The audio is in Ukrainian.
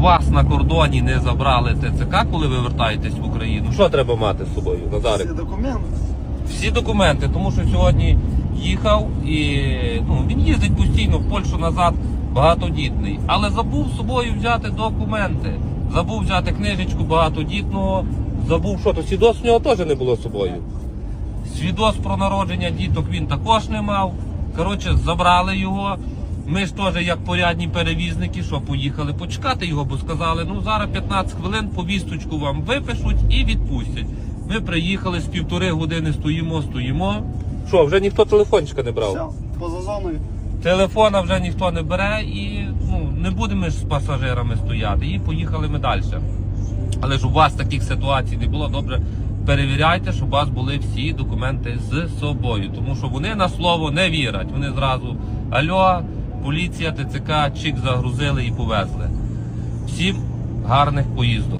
вас на кордоні не забрали ТЦК, коли ви вертаєтесь в Україну, що треба мати з собою, Назарик? Всі документи. Всі документи, тому що сьогодні їхав і ну, він їздить постійно в Польщу назад, багатодітний. Але забув з собою взяти документи. Забув взяти книжечку багатодітного, забув, що то свідоцтв в нього теж не було з собою. Свідоцтв про народження діток він також не мав. Коротше, забрали його. Ми ж теж, як порядні перевізники, що поїхали почекати його, бо сказали, ну зараз 15 хвилин повісточку вам випишуть і відпустять. Ми приїхали з півтори години, стоїмо, стоїмо. Що, вже ніхто телефончика не брав? Все, поза зоною. Телефона вже ніхто не бере і ну, не будемо ж з пасажирами стояти. І поїхали ми далі. Але ж у вас таких ситуацій не було, добре перевіряйте, щоб у вас були всі документи з собою. Тому що вони на слово не вірять. Вони зразу Альо, поліція, ТЦК, чик загрузили і повезли. Всім гарних поїздок.